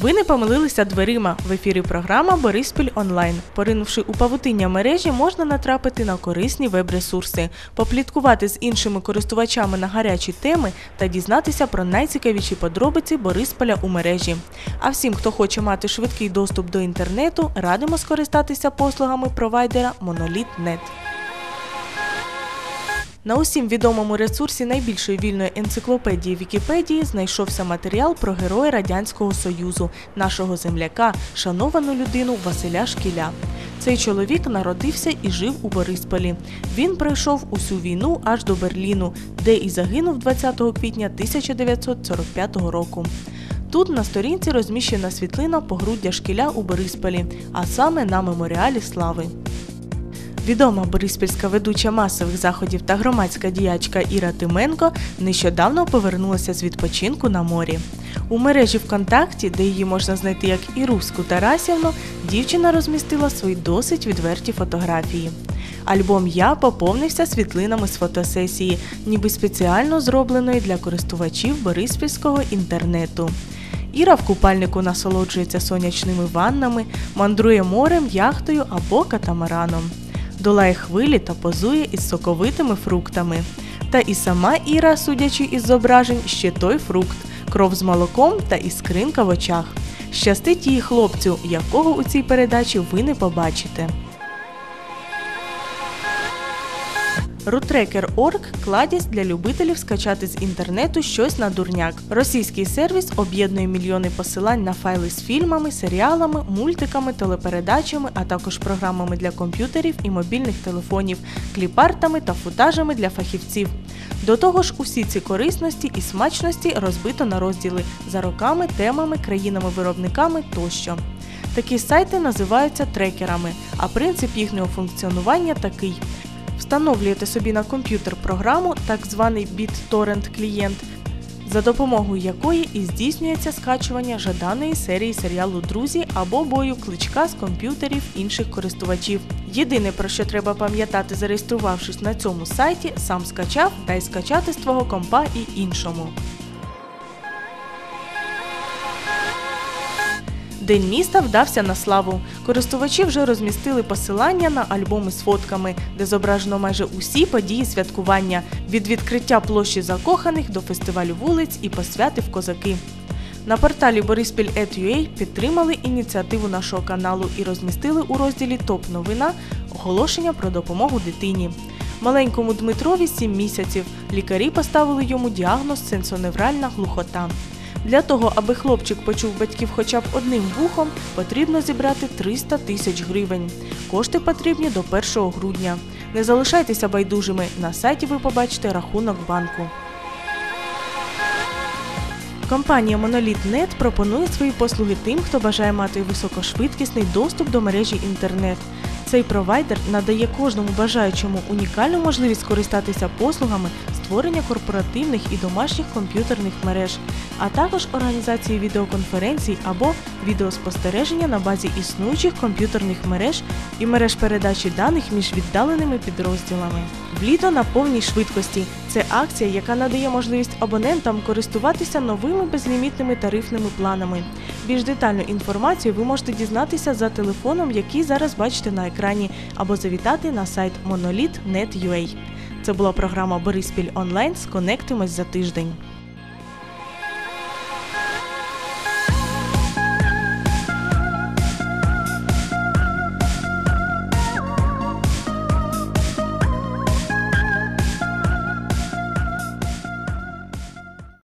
Ви не помилилися дверима. В ефірі програма Бориспіль онлайн. Поринувши у павутиння мережі, можна натрапити на корисні веб-ресурси, попліткувати з іншими користувачами на гарячі теми та дізнатися про найцікавіші подробиці Борисполя у мережі. А всім, хто хоче мати швидкий доступ до інтернету, радимо скористатися послугами провайдера Monolith.net. На усім відомому ресурсі найбільшої вільної енциклопедії Вікіпедії знайшовся матеріал про героя Радянського Союзу, нашого земляка, шановану людину Василя Шкіля. Цей чоловік народився і жив у Борисполі. Він пройшов усю війну аж до Берліну, де і загинув 20 квітня 1945 року. Тут на сторінці розміщена світлина погруддя шкіля у Борисполі, а саме на меморіалі слави. Відома бориспільська ведуча масових заходів та громадська діячка Іра Тименко нещодавно повернулася з відпочинку на морі. У мережі ВКонтакті, де її можна знайти як Іруску Тарасівну, дівчина розмістила свої досить відверті фотографії. Альбом Я поповнився світлинами з фотосесії, ніби спеціально зробленої для користувачів бориспільського інтернету. Іра в купальнику насолоджується сонячними ваннами, мандрує морем, яхтою або катамараном долає хвилі та позує із соковитими фруктами. Та і сама Іра, судячи із зображень, ще той фрукт, кров з молоком та іскринка в очах. Щастить її хлопцю, якого у цій передачі ви не побачите. Рутрекер.org – кладість для любителів скачати з інтернету щось на дурняк. Російський сервіс об'єднує мільйони посилань на файли з фільмами, серіалами, мультиками, телепередачами, а також програмами для комп'ютерів і мобільних телефонів, кліпартами та футажами для фахівців. До того ж, усі ці корисності і смачності розбито на розділи за роками, темами, країнами-виробниками тощо. Такі сайти називаються трекерами, а принцип їхнього функціонування такий. Встановлюєте собі на комп'ютер програму, так званий BitTorrent клієнт, за допомогою якої і здійснюється скачування жаданої серії серіалу Друзі або бою кличка з комп'ютерів інших користувачів. Єдине про що треба пам'ятати, зареєструвавшись на цьому сайті, сам скачав та й скачати з твого компа і іншому. День міста вдався на славу. Користувачі вже розмістили посилання на альбоми з фотками, де зображено майже усі події святкування від відкриття площі закоханих до фестивалю вулиць і посвяти в козаки. На порталі Бориспіль.ua підтримали ініціативу нашого каналу і розмістили у розділі Топ новина оголошення про допомогу дитині. Маленькому Дмитрові 7 місяців. Лікарі поставили йому діагноз сенсоневральна глухота. Для того, аби хлопчик почув батьків хоча б одним вухом, потрібно зібрати 300 тисяч гривень. Кошти потрібні до 1 грудня. Не залишайтеся байдужими. На сайті ви побачите рахунок банку. Компанія Monolith.net пропонує свої послуги тим, хто бажає мати високошвидкісний доступ до мережі інтернет. Цей провайдер надає кожному бажаючому унікальну можливість скористатися послугами створення корпоративних і домашніх комп'ютерних мереж, а також організації відеоконференцій або відеоспостереження на базі існуючих комп'ютерних мереж і мереж передачі даних між віддаленими підрозділами. Вліто на повній швидкості це акція, яка надає можливість абонентам користуватися новими безлімітними тарифними планами. Більш детальну інформацію ви можете дізнатися за телефоном, який зараз бачите на екрані, або завітати на сайт monolith.net.ua. Це була програма Бориспіль онлайн. Сконектимось за тиждень.